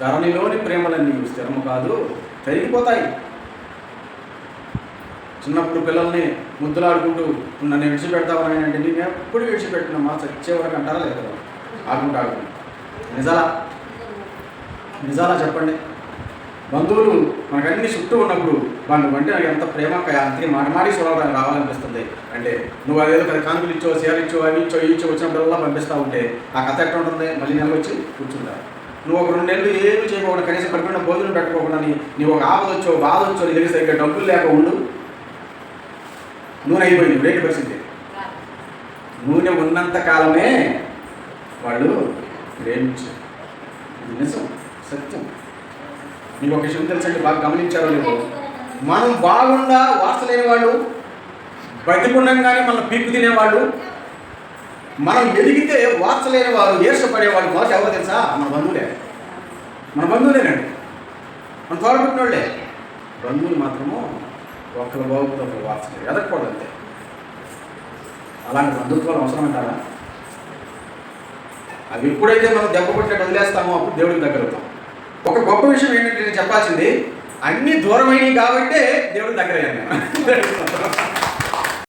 ధరణిలోని ప్రేమలన్నీ స్థిరము కాదు తరిగిపోతాయి. చిన్నప్పుడు పిల్లల్ని ముద్దులాడుకుంటూ నన్ను విడిచిపెడతావని అంటే నేను ఎప్పుడు విడిచిపెట్టినమ్మా చచ్చే వరకు అంటారా లేదా? ఆడుకుంటూ ఆడుకుంటూ. నిజాలా? నిజాలా చెప్పండి. బంధువులు మనకన్నీ చుట్టూ ఉన్నప్పుడు వాళ్ళు అంటే నాకు ఎంత ప్రేమ అంతే మాట మాడి చూడాలని రావాలనిపిస్తుంది. అంటే నువ్వు అదేదో కదా కానుకలు ఇచ్చో సేవలు ఇచ్చో అవి ఇచ్చో ఇవి ఇచ్చో వచ్చినప్పుడల్లా పంపిస్తూ ఉంటే ఆ కథ ఎట్లా ఉంటుంది? మళ్ళీ నెల వచ్చి కూర్చుంటారు. నువ్వు ఒక రెండు నెలలు ఏమి చేయకుండా కనీసం పడిపోయిన భోజనం పెట్టకోకుండా నీ నీవు ఒక ఆపద వచ్చో బాధ వచ్చో నీ దగ్గర సరిగ్గా డబ్బులు లేక ఉండు. నూనె అయిపోయింది రేటు పరిస్థితి? నూనె ఉన్నంత కాలమే వాళ్ళు ప్రేమించారు. నిజం సత్యం. నీకు ఒక విషయం తెలుసండి బాగా గమనించారో లేదో? మనం బాగుండా వాసలేని వాళ్ళు బతికుండంగానే మన పీకు తినేవాళ్ళు మనం ఎదిగితే వార్త లేని వారు ఏర్చపడేవాడు మొదట ఎవరు తెలుసా? మన బంధువులే. మన బంధువులేనండి మన తోడబుట్టిన వాళ్ళే బంధువులు మాత్రము ఒకరి బాగుంది ఒకరు వార్త ఎదగకూడదు అంతే. అలాంటి బంధుత్వాలు అవసరం అంటారా అవి ఎప్పుడైతే మనం దెబ్బ వదిలేస్తామో అప్పుడు దేవుడికి దగ్గరవుతాం ఒక గొప్ప విషయం ఏంటంటే నేను చెప్పాల్సింది అన్ని దూరమైనవి కాబట్టే దేవుడికి దగ్గరయ్యాను నేను.